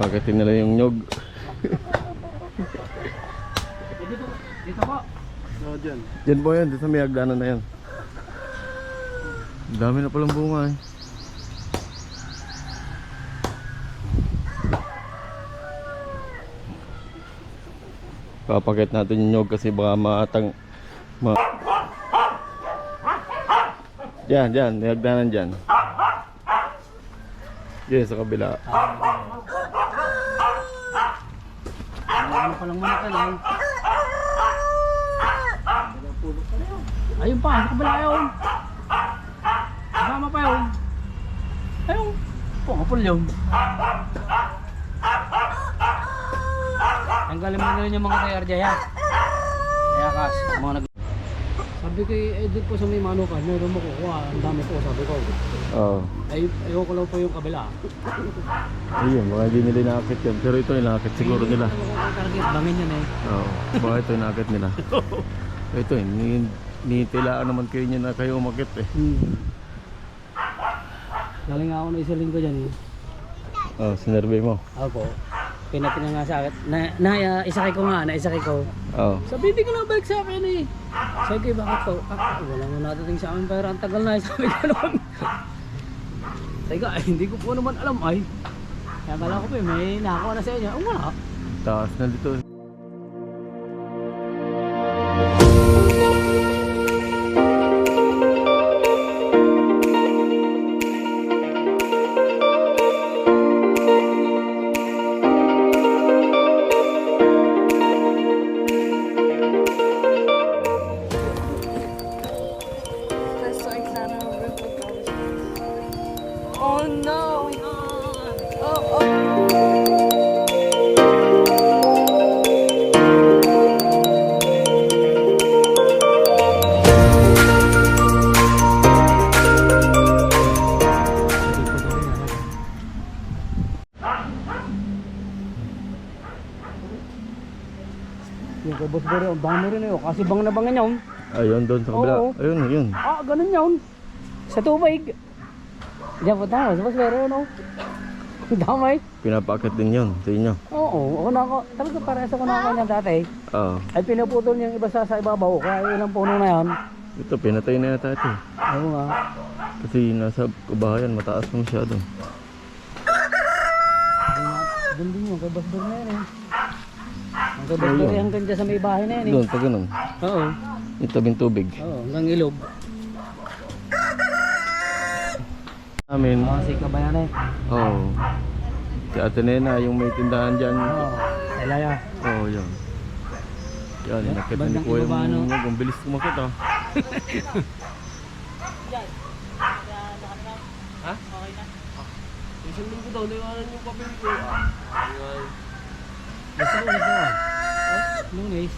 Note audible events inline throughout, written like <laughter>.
Agatin nila yung nyog. Dito, dito po. Oo, dyan. Diyan po yan, dito may hagdanan na yan. Dami na palang bunga eh. Papakit natin yung nyog kasi baka matang... Ma Diyan, diyan, may hagdanan dyan. Diyan sa kabila. Ano pa lang manok yan ay. Ayun pa, sa kabila yun. Kasama pa yun. Ayun. Pungapol yun. Tanggalin mo na rin yung mga tayo RJ ha. Kaya kas, mga nag... Sabi ko, eh, doon po sa may manukan, meron mo kukuha. Ang dami po, sabi ko. Oo. Ay, ayoko lang po yung kabila. Ayun, baka hindi nila inakit yun. Pero ito inakit siguro nila. Target, bangin yan eh. Oo. Baka ito inakit nila. <laughs> ito, ni, nitilaan naman kayo niya na kayo umakit eh. Hmm. Galing ako na isa linggo dyan eh. Oh, sinurvey mo. Ako po. Pinatina nga sa akin. Na, na uh, isakay ko nga, na isakay ko. Oo. Sabi, hindi ko na balik sa akin eh. Sabi ko, bakit po? Ah, wala mo nadating sa akin pero ang tagal na. eh." <laughs> Sabi ko naman. Sabi ko, ay, hindi ko po naman alam ay. Kaya kala ko po, eh, may nakakuha na sa inyo. Oh, wala. Taas na dito. Boss Bory, ang dami rin eh. oh. Kasi bang na bangan oh. Ayun, doon sa kabila. Oo. Ayun, ayun. Ah, ganun yun. Sa tubig. Diyan po tayo, sa Boss Bory, ano? <laughs> Damay. Pinapakit din yun sa inyo. Oo, ako na ako. Talaga parehas ako na kanya dati. Oo. Ay pinuputol yung iba sa, sa ibabaw. Kaya ilang puno na yan. Ito, pinatay na yata ito. Oo nga. Kasi nasa kabahayan, mataas na masyado. Doon din yung kay Basdor na yan eh. Basdor Ayun. hanggang dyan sa may bahay na yan eh. Doon, pa ganun. Oo. Yung tabing tubig. Oo, hanggang ilog. Amin. Oo, si Kabayan eh. Oo. Oh. Si Ate Nena, yung may tindahan dyan. Oo, sa Ilaya. Oo, oh, yun. Yan, inakit na ni Bandang Kuya ibaba, no? yung Ang bilis kumakit ah. ha? Isang linggo daw, naiwanan yung papel ko. Gusto ko, gusto ko. Lunes.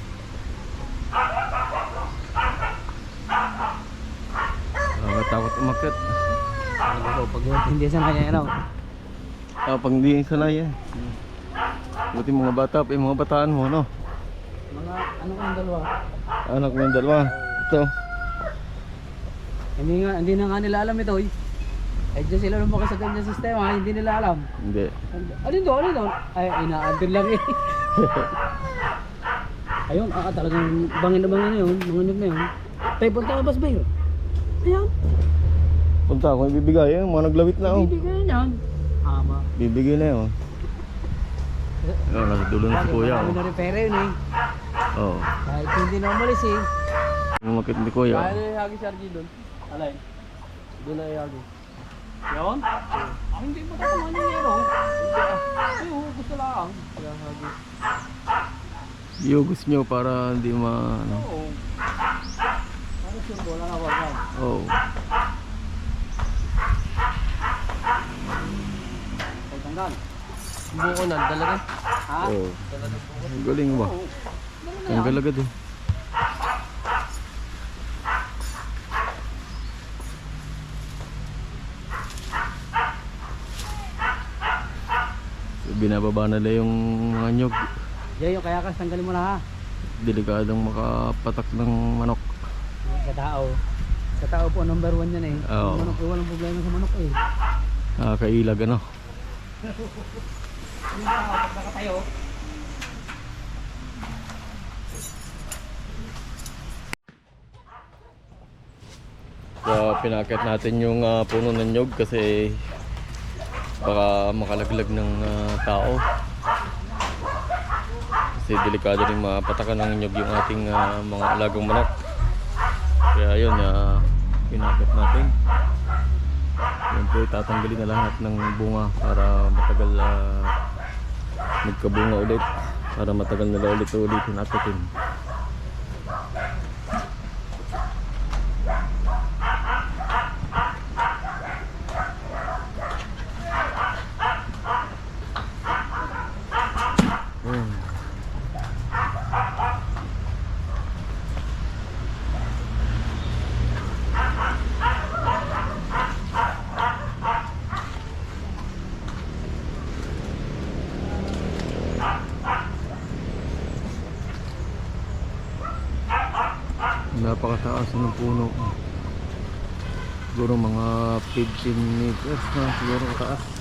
Nakakatakot umakit. Ano ko, pag hindi sa kanya ano. Ah, pang hindi sanay eh. Buti mga bata, pa mga bataan mo, no? Mga ano kang dalawa. Anak mo yung dalawa. Ito. Hindi nga, hindi na nga nila alam ito eh. Ay, dyan sila lumaki sa ganyan sistema, hindi nila alam. Hindi. Ano doon? Ano doon? Ay, inaandun lang eh. <laughs> Ayun, ah, talagang bangin na bangin na yun. Mga nyug na yun. Tayo, punta ka, Basbay. Ayan, Punta ako, ibibigay eh. Mga naglawit na oh. bibigyan yan. Ama. Bibigay na yun. Oh, nasa dulo na si Kuya. Kami na rin pera yun eh. Oh. oh. Kahit hindi na umalis eh. Umakit ni Kuya. Kaya na yung hagi si RG doon. Alay. Doon na yung hagi. Yun? Ah, hindi mo tatamaan yung yero. Hindi ah. Ay, oo, gusto lang. Kaya Iugos nyo para hindi ma... Ano. Oo. Ano na wala. Oh. Pagtanggal. Buko na, dalaga. Ha? Oh. Ang galing ba? Oo. Tanggal agad eh. Binababa nila yung mga nyog. Jay, yung kaya kas, tanggalin mo na ha. Delikadong makapatak ng manok. Sa tao. Sa tao po, number one yan eh. Oo. Manok, eh, walang problema sa manok eh. Nakakailag ano. Yung tao, pag nakatayo, Kaya pinakit natin yung ah, puno ng nyog kasi baka makalaglag ng ah, tao. Kasi delikado rin mapatakan ng nyog yung ating ah, mga alagang manok. Kaya yun, uh, pinakit natin. Yun po, tatanggalin na lahat ng bunga para matagal uh, magkabunga ulit. Para matagal nila ulit ulitin. Hmm. Napakataas ng puno. Siguro mga 15 meters na siguro kataas.